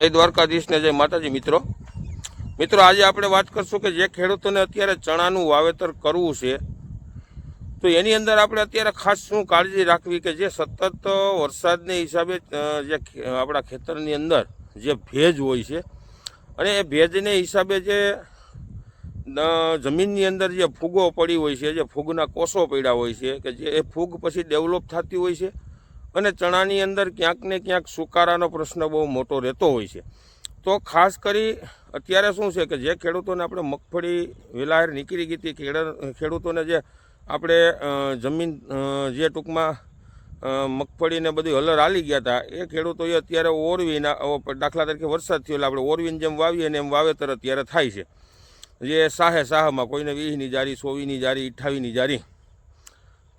જય દ્વારકાધીશને જય માતાજી, મિત્રો. મિત્રો, આજે આપણે વાત કરશું કે જે ખેડૂતોને અત્યારે ચણાનું વાવેતર કરવું છે, તો એની અંદર આપણે અત્યારે ખાસ શું કાળજી રાખવી કે જે સતત વરસાદને હિસાબે જે આપણા ખેતરની અંદર જે ભેજ હોય છે, અને એ ભેજને હિસાબે જે જમીનની અંદર જે ફૂગો પડી હોય છે, જે ફૂગના કોષો પડ્યા હોય છે, કે જે એ ફૂગ પછી ડેવલપ થતી હોય છે અને ચણાની અંદર ક્યાંક ને ક્યાંક સુકારાનો પ્રશ્ન બહુ મોટો રહેતો હોય છે. તો ખાસ કરી અત્યારે શું છે કે જે ખેડૂતોને આપણે મગફળી વેલાહેર નીકળી ગઈ હતી ખેડૂતોને જે આપણે જમીન જે ટૂંકમાં મગફળીને બધી હલર હાલી ગયા હતા, એ ખેડૂતોએ અત્યારે ઓરવીના દાખલા તરીકે વરસાદ થયો એટલે આપણે ઓરવીને જેમ વાવીએ ને એમ વાવેતર અત્યારે થાય છે. જે સાહે સાહમાં કોઈને વીસની જારી, સોવીની જારી, અઠ્ઠાવીની જારી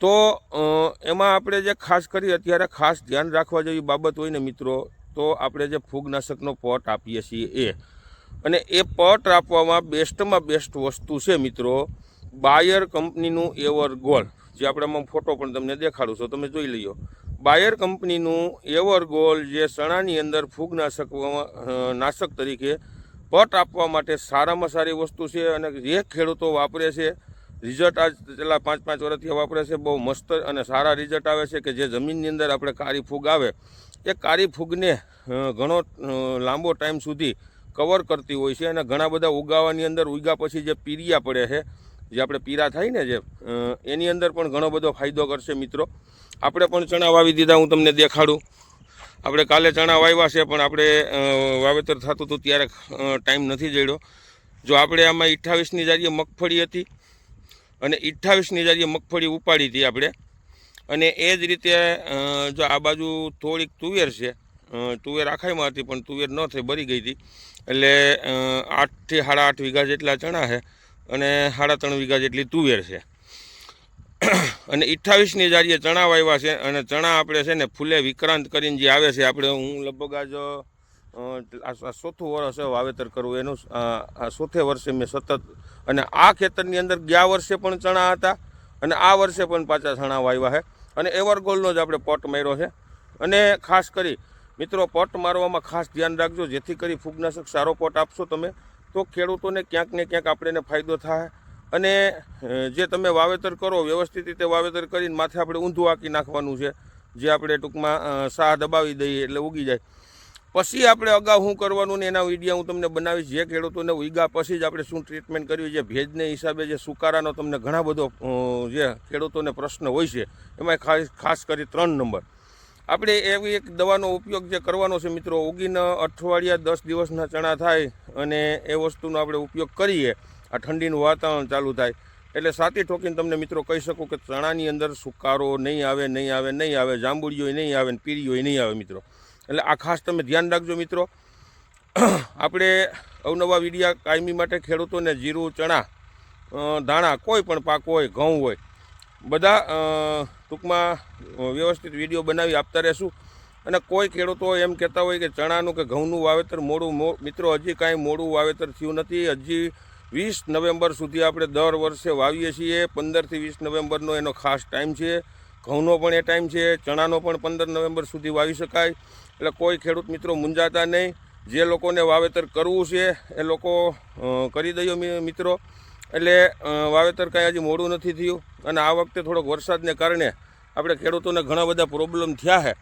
તો એમાં આપણે જે ખાસ કરી અત્યારે ખાસ ધ્યાન રાખવા જેવી બાબત હોય ને મિત્રો, તો આપણે જે ફૂગનાશકનો પોટ આપીએ છીએ એ. અને એ પટ આપવામાં બેસ્ટમાં બેસ્ટ વસ્તુ છે મિત્રો, બાયર કંપનીનું એવર ગોલ જે આપણે ફોટો પણ તમને દેખાડું છું, તમે જોઈ લઈયો બાયર કંપનીનું એવર ગોલ જે ચણાની અંદર ફૂગનાશક નાશક તરીકે પટ આપવા માટે સારામાં સારી વસ્તુ છે અને જે ખેડૂતો વાપરે છે રિઝલ્ટ આજ છેલ્લા પાંચ પાંચ વર્ષથી વાપરે છે, બહુ મસ્ત અને સારા રિઝલ્ટ આવે છે કે જે જમીનની અંદર આપણે કાળી ફૂગ આવે, એ કાળી ફૂગને ઘણો લાંબો ટાઈમ સુધી કવર કરતી હોય છે અને ઘણા બધા ઉગાવાની અંદર ઉગ્યા પછી જે પીરિયા પડે છે, જે આપણે પીરા થાય ને જે એની અંદર પણ ઘણો બધો ફાયદો કરશે મિત્રો. આપણે પણ ચણા વાવી દીધા, હું તમને દેખાડું. આપણે કાલે ચણા વાવ્યા છે, પણ આપણે વાવેતર થતું હતું ત્યારે ટાઈમ નથી જડ્યો. જો આપણે આમાં અઠ્ઠાવીસની જારીએ મગફળી હતી અને અઠ્ઠાવીસની હજાર મગફળી ઉપાડી હતી આપણે. અને એ જ રીતે જો આ બાજુ થોડીક તુવેર છે તુવેર આખાઈમાં હતી પણ તુવેર ન થઈ બરી ગઈ હતી. એટલે આઠથી સાડા આઠ વીઘા જેટલા ચણા છે અને સાડા ત્રણ વીઘા જેટલી તુવેર છે. અને અઠ્ઠાવીસની જારીએ ચણા વાવ્યા છે અને ચણા આપણે છે ને ફૂલે વિક્રાંત કરીને જે આવે છે, આપણે હું લગભગ આજ આ ચોથું વર્ષ વાવેતર કરવું એનું આ ચોથે વર્ષે મેં સતત, અને આ ખેતરની અંદર ગયા વર્ષે પણ ચણા હતા, અને આ વર્ષે પણ પાછા ચણા વાવ્યા છે અને એવરગોલનો જ આપણે પોટ માર્યો છે અને ખાસ કરી, મિત્રો, પોટ મારવામાં ખાસ ધ્યાન રાખજો, જેથી કરી ફૂગનાશક સારો પોટ આપશો તમે, તો ખેડૂતોને ક્યાંક ને ક્યાંક આપણે એને ફાયદો થાય. અને જે તમે વાવેતર કરો, વ્યવસ્થિત રીતે વાવેતર કરીને માથે આપણે ઊંધું આંકી નાખવાનું છે, જે આપણે ટૂંકમાં સાહ દબાવી દઈએ એટલે ઉગી જાય. પછી આપણે અગાઉ શું કરવાનું ને એના વિડીયા હું તમને બનાવીશ. જે ખેડૂતોને ઉગા પછી જ આપણે શું ટ્રીટમેન્ટ કરવી છે, ભેજને હિસાબે જે સુકારાનો તમને ઘણા બધો જે ખેડૂતોને પ્રશ્ન હોય છે એમાં ખાસ ખાસ કરી ત્રણ નંબર. આપણે એવી એક દવાનો ઉપયોગ જે કરવાનો છે મિત્રો, ઉગીને અઠવાડિયા દસ દિવસના ચણા થાય અને એ વસ્તુનો આપણે ઉપયોગ કરીએ, આ ઠંડીનું વાતાવરણ ચાલુ થાય. એટલે સાતી ઠોકીને તમને મિત્રો કહી શકું કે ચણાની અંદર સુકારો નહીં આવે નહીં આવે નહીં આવે જાંબુડીઓ નહીં આવે ને પીરીઓ નહીં આવે મિત્રો. એટલે આ ખાસ તમે ધ્યાન રાખજો મિત્રો. આપણે અવનવા વિડીયા કાયમી માટે ખેડૂતોને જીરું, ચણા ધાણા કોઈ પણ પાક હોય, ઘઉં હોય, બધા ટૂંકમાં વ્યવસ્થિત વીડિયો બનાવી આપતા રહેશું. અને કોઈ ખેડૂતો એમ કહેતા હોય કે ચણાનું કે ઘઉંનું વાવેતર મોડું મિત્રો, હજી કાંઈ મોડું વાવેતર થયું નથી. હજી વીસ નવેમ્બર સુધી આપણે દર વર્ષે વાવીએ છીએ. પંદરથી વીસ નવેમ્બરનો એનો ખાસ ટાઈમ છે. ઘઉંનો પણ એ ટાઈમ છે, ચણાનો પણ પંદર નવેમ્બર સુધી વાવી શકાય. એટલે કોઈ ખેડૂત મિત્રો મૂંઝાતા નહીં. જે લોકોને વાવેતર કરવું છે, એ લોકો કરી મિ- મિત્રો. એટલે વાવેતર કાંઈ હજી મોડું નથી થયું. અને આ વખતે થોડોક વરસાદને કારણે આપણે ખેડૂતોને ઘણા બધા પ્રોબ્લેમ થયા છે.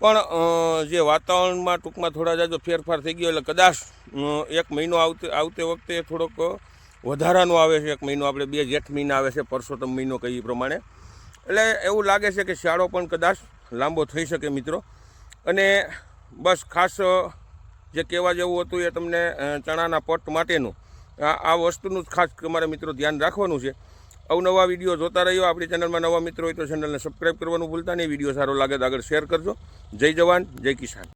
પણ જે વાતાવરણમાં ટૂંકમાં થોડા જાજો ફેરફાર થઈ ગયો, એટલે કદાચ એક મહિનો આવતે આવતે વખતે થોડોક વધારાનો આવે છે. એક મહિનો આપણે બે જેઠ મહિના આવે છે, પરસોત્તમ મહિનો કહીએ પ્રમાણે. એટલે એવું લાગે છે કે શિયાળો પણ કદાચ લાંબો થઈ શકે મિત્રો. અને બસ ખાસ જે કહેવા જેવું હતું એ તમને ચણાના પટ માટેનું. આ વસ્તુનું જ ખાસ તમારે મિત્રો ધ્યાન રાખવાનું છે. અવનવા વીડિયો જોતા રહ્યો આપણી ચેનલમાં નવા મિત્રો હોય તો ચેનલને સબસ્ક્રાઈબ કરવાનું ભૂલતા નહીં. વીડિયો સારો લાગે તો આગળ શેર કરજો. જય જવાન, જય કિસાન.